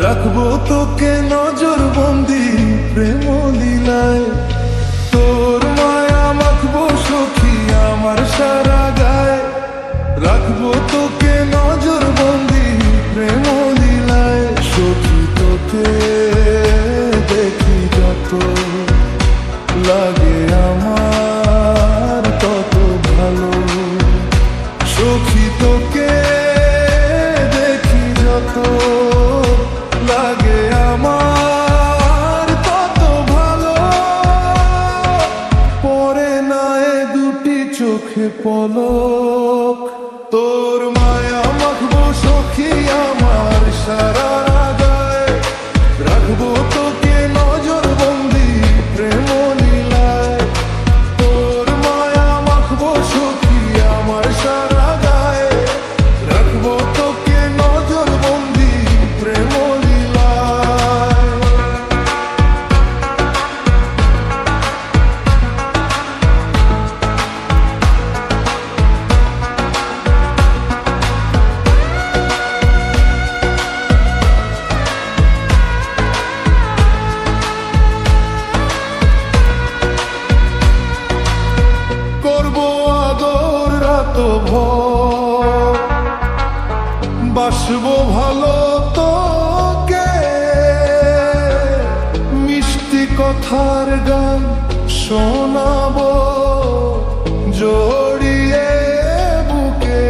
রাখব তোকে নজর বন্দি প্রেম লীলায় তোর মায়া মাখবো সখী আমার সারা গায়ে রাখব তোকে নজর বন্দি প্রেম লীলায় সখী তোকে দেখি যত লাগে আমার, তত ভালো। সখী তোকে চোখে ভর বাসবো ভালো তোকে। মিষ্টি কথার গান শোনাবো জড়িয়ে বুকে।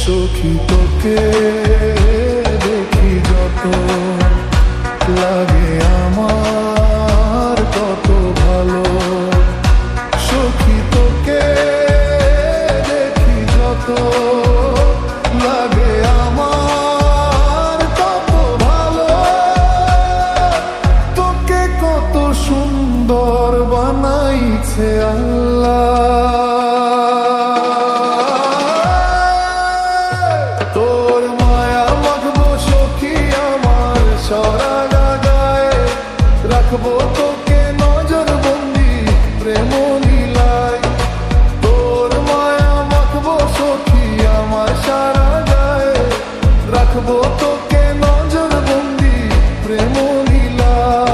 সখী তোকে তোর মায়া মাখবো সখী আমার, সরা গায়ে রাখব তোকে নজর বন্দি প্রেম লীলায় তোর মায়া মাখবো সখী আমার, সারা গায়ে রাখব তোকে নজর বন্দি প্রেম লীলায়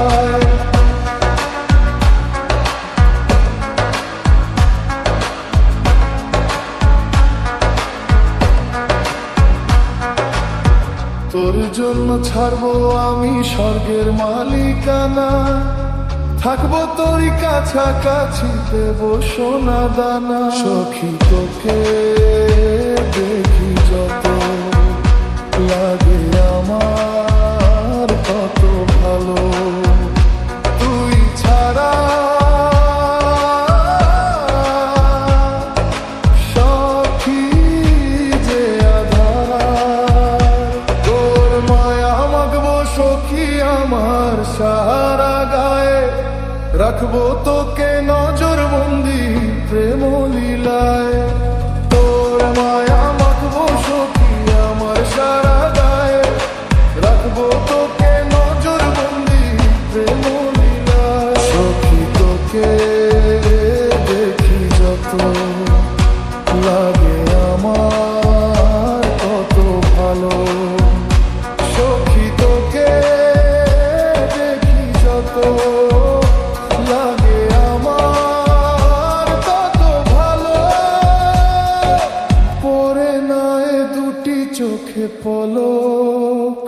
তোর জন্য ছাড়বো আমি স্বর্গের মালিকানা। থাকব তোর কাছাকাছি, দেব সোনা দানা সখী তোকে দেখি যত। আমার সারা গায়ে রাখব তোকে নজর বন্দি প্রেম লীলায় তোর মায়া মাখবো সখী আমার সারা গায়ে রাখব তোকে নজর বন্দি প্রেম লীলায় সখী তোকে দেখি যত লাগে আমার। চোখে পলক।